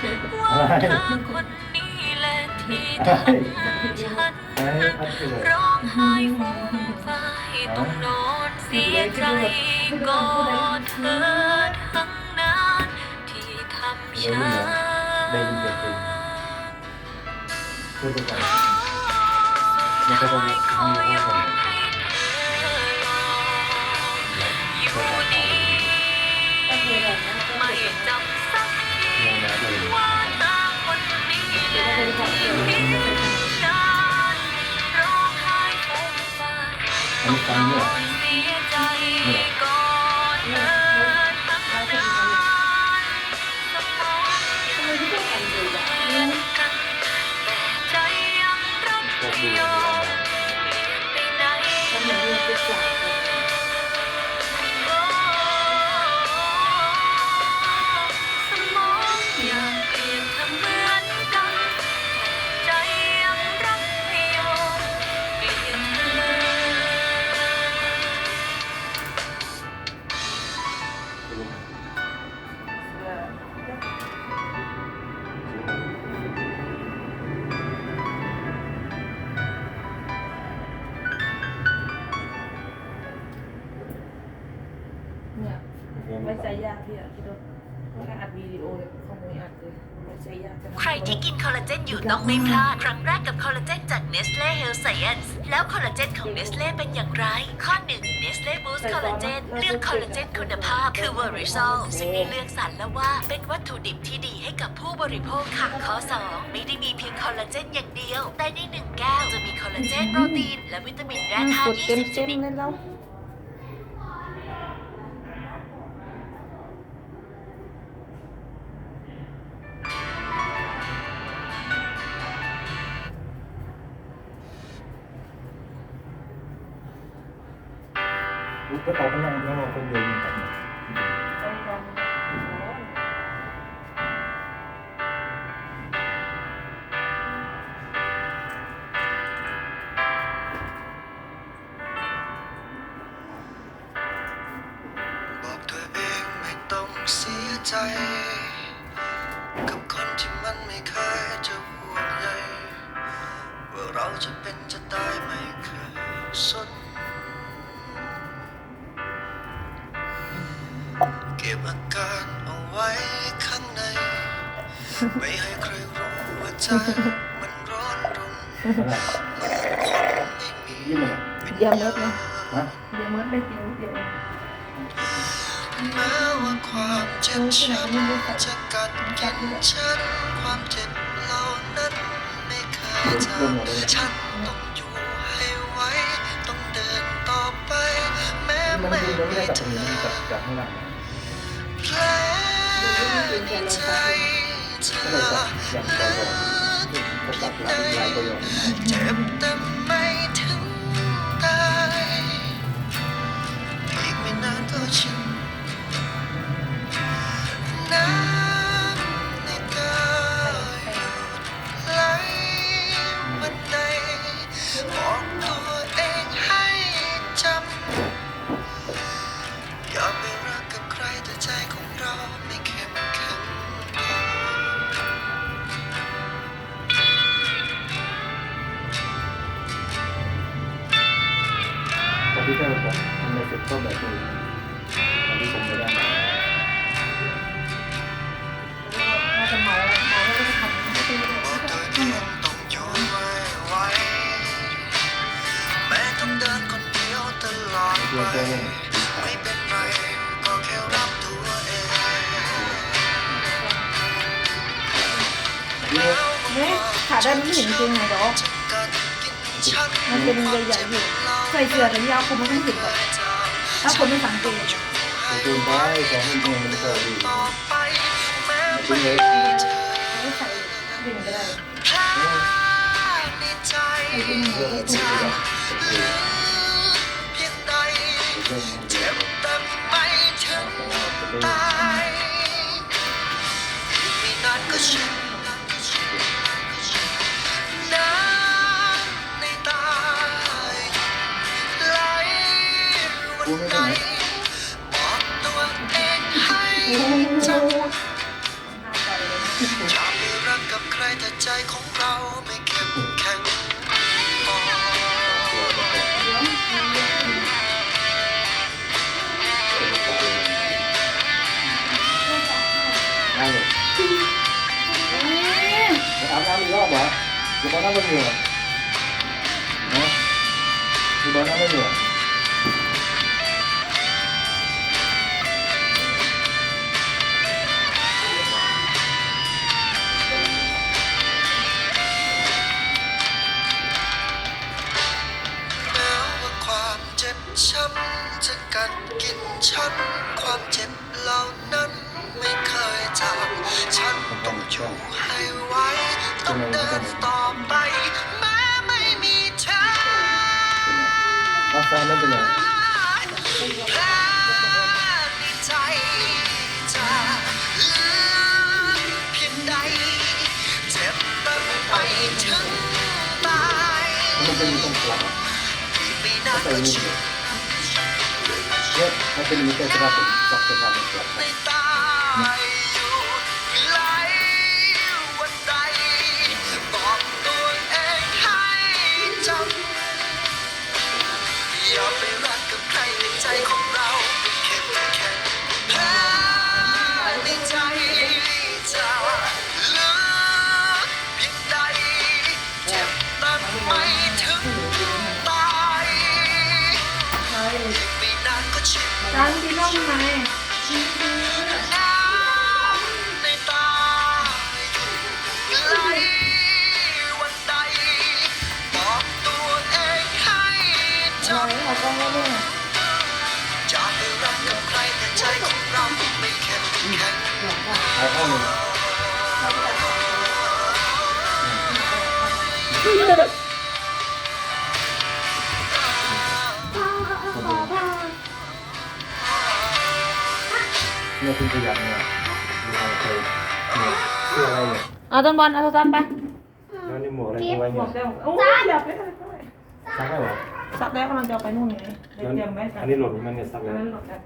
เธอคนนี้แหละที่ทำฉันไอ้นั้นร้องไห้ฟูมฟายต้องนอนเสียใจก็เธอทั้งนั้นที่ทำฉันได้ยินเสียงเพลงพูดไปก่อนมันก็ต้องมีคำว่าผมอยู่ดีไม่จำ คุณค่ะอันนี้ฟังเนี่ยเสีย ยากพี่อะพี่ตุ๊กแค่อัดวิดีโอขโมยอัดเลยไว้ใจยากจังใครที่กินคอลลาเจนอยู่ต้องไม่พลาด ครั้งแรกกับคอลลาเจนจาก Nestle Health Science แล้วคอลลาเจนของ Nestle เป็นอย่างไร ข้อ 1 Nestle Boost Collagen เลือกคอลลาเจนคุณภาพคือ Verisol ซึ่งได้เลือกสรรแล้วว่าเป็นวัตถุดิบที่ดีให้กับผู้บริโภคค่ะ ข้อ 2 ไม่ได้มีเพียงคอลลาเจนอย่างเดียว แต่ใน1แก้วจะมีคอลลาเจนโปรตีนและวิตามินแร่ธากตุดเต็ม20ชเต็มนิด ก็ตอกันยังแล้วคนเดียวกับต้องลองบอกตัวเองไม่ต้องเสียใจ กับคนที่มันไม่เคยจะห่วงใยว่าเราจะเป็นจะตายไม่เคยสน อาการเอาไว้ข้างใน ไม่ให้ใครรู้ว่าใจมันร้อนรนมื่อคนไม่มีเยี่ยมันวิญเดี๋ยวญาเมิดณนะฮะเดี๋ยวเมิดได้กินเดี๋ยวเองแม้ว่าความเจ็บช้ำจะกัดกินฉันความเจ็บเหล่านั้นไม่เคยจางฉันต้องอยู่ให้ไหวต้องเดินต่อไป แม้ไม่มีเธอ ในใจเธก็อเลยกับอย่างก่อนก็ตัดหลังลายก็ยอ ก็แบบนี้ตอนที่ผมไม่ได้น่าจะเมาเมาแล้วก็ทำให้ตัวเองบอกตัวเองต้องอยู่ไม่ไหวแม้ต้องเดินคนเดียวตลอดไปไม่เป็นไรก็แค่รับตัวเองเนี่ยขาได้ไม่เห็นจริงไงหรอจะกัดกินฉันมันเป็นใหญ่ๆอยู่ใส่เสื้อแขนยาวคุมมันไม่ถึงแบบ ถ้าคนไม่สังเกตตูนได้ของมันเองมันก็ดีต่อไปแม้จริงเลยเธอไม่ใส่ดึงก็ได้เรื่องของจะตัวลึกเพียงใดเจ็บแต่ไม่ถึงตายไม่นานก็ชิน ชอบมีรักกับใครแต่ใจของเราไม่เข้มแข็งพอเอาบน้ำอีกรอบเหอเดี๋ยวบอลน้ำมัเหนื่อยนะเดี๋ยวบอลน้ำมัเหนื่อย เดินต่อไปแม้ไม่มีเธออาฟ้าไม่เป็นไรภาพในใจจะลืมเพียงดเจ็บถึตายเป็นมิบ Yep, I can make that happen. ชินจานที่น้องไหนน้ำในตาอยู่ไหนใดบอกตัวเองไหนขอกล้องแล้วยำจะไปรักกับใครแต่ใจของเราไม่เข้มแข็ง เนี่ยคุณขยันเนี่ยดูอะไรเคยเนี่ยเสื้ออะไรเนี่ยเอาต้นบอลเอาโทรศัพท์ไปแล้วนี่หมวกอะไรคุณไว้บเนี่อยกแล้วโอ้ยเดี๋ยวไปเลยซักได้เหรอสักแล้วกำลังจะเอาไปนู่นไงเดี๋ยวเตรียมไว้อันนี้หล่นมันเนี่ยซักอัแล้วนนั้นหลดแล้ว